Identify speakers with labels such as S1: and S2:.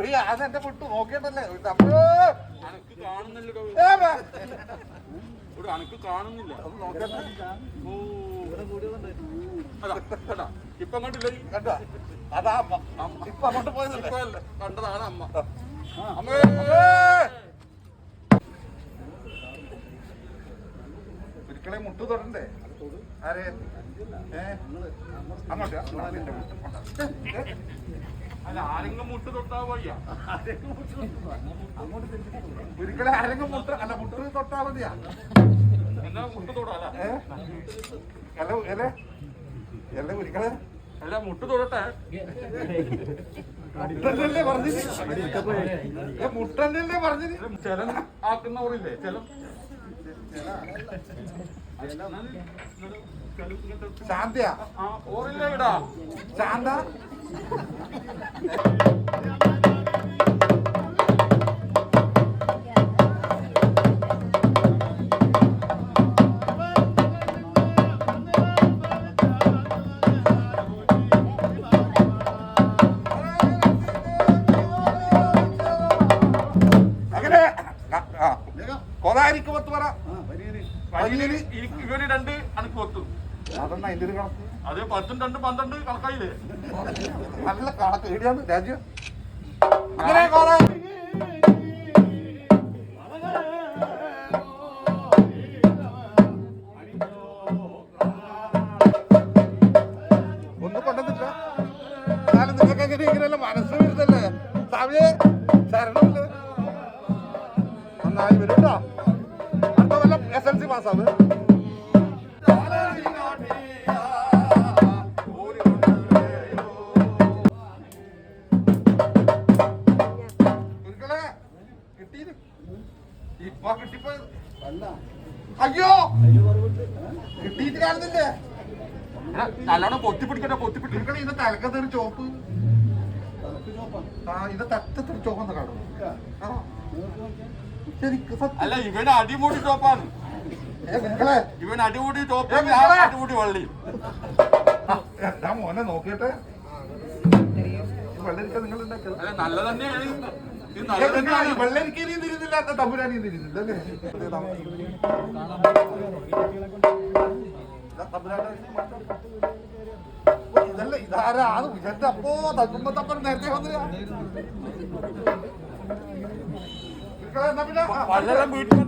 S1: ഭയ്യ അത് എന്റെ വിട്ടു. നോക്കിയിട്ടല്ലേ?
S2: ഇവിടെ അനക്ക് കാണുന്നില്ല. ഇപ്പൊ കണ്ടില്ലേ
S1: കണ്ടോ? അതാ അമ്മ. ഇപ്പൊ അങ്ങോട്ട് പോയതല്ലേ?
S2: കണ്ടതാണ് അമ്മ. അമ്മേ.
S1: ഒരിക്കലെ മുട്ട് തൊടണ്ടേ? ആരെ? അങ്ങോട്ട്
S2: അല്ല ആരെങ്കിലും മുട്ട് തൊട്ടാ വയ്യ
S1: ഒരിക്കലെ ആരെങ്കിലും മുട്ട് അല്ല മുട്ട് തൊട്ടാ മതിയാ.
S2: എന്നാ മുട്ട്
S1: അല്ല. ഒരിക്കലെ.
S2: അല്ല മുട്ട് തൊടട്ടെ.
S1: മുട്ടന്നല്ലേ പറഞ്ഞത്? ഏ, മുട്ടന്നല്ലേ പറഞ്ഞത്?
S2: ചെലം ആക്കുന്നവരില്ലേ? ചെലം.
S1: ശാന്തിയാ ശാന്ത
S2: വഴിയിൽ ഇവർ രണ്ട് അനക്ക് ഒത്തു
S1: അതെന്നാ അതിന്റെ ഒരു കണക്ക്?
S2: അത് പത്തും രണ്ട് പന്ത്രണ്ട് കണക്കായില്ലേ?
S1: നല്ല കണക്ക്. എവിടെയാണ് രാജ്യം അങ്ങനെ കൊറേ ഇങ്ങനെയല്ല മനസ്സ് വരുന്നല്ലേ? സ്വാമിയെ ശരണമില്ല? നന്നായി വരും കേട്ടോ കൊല്ലം എസ് എൽ സി പാസ്സാവ് അയ്യോ കിട്ടിയിട്ട് കാണുന്നില്ലേ
S2: നല്ലോണം പൊത്തി പിടിക്കട്ടെ പൊത്തി പിടിക്കട്ടെ
S1: ഒരിക്കലും ഇത് തലക്കത്തൊരു ചോപ്പ് ഇത് തട്ടത്തൊരു ചോപ്പെന്ന് കാണും. ശരിക്ക്
S2: അല്ല ഇവന് അടിമൂടി
S1: നിങ്ങളെ
S2: ഇവൻ അടിപൊളി ടോപ്പ് ഞാൻ. അടിമുടി വള്ളി.
S1: എന്താ മോനെ നോക്കിയിട്ട്. വെള്ളരിക്ക നിങ്ങൾ
S2: നല്ല തന്നെയാണ്
S1: വെള്ളരിക്കനെയും എന്താ തമ്പുരാനെയും തിരിയുന്നില്ല അല്ലേ? ഇതാ ഇതല്ല ഇതാരാ? അത് വിജന്റെ അപ്പോ തക്കുമ്പോ തപ്പൻ നേരത്തെ വന്നില്ല. ആ,
S2: വീട്ടിൽ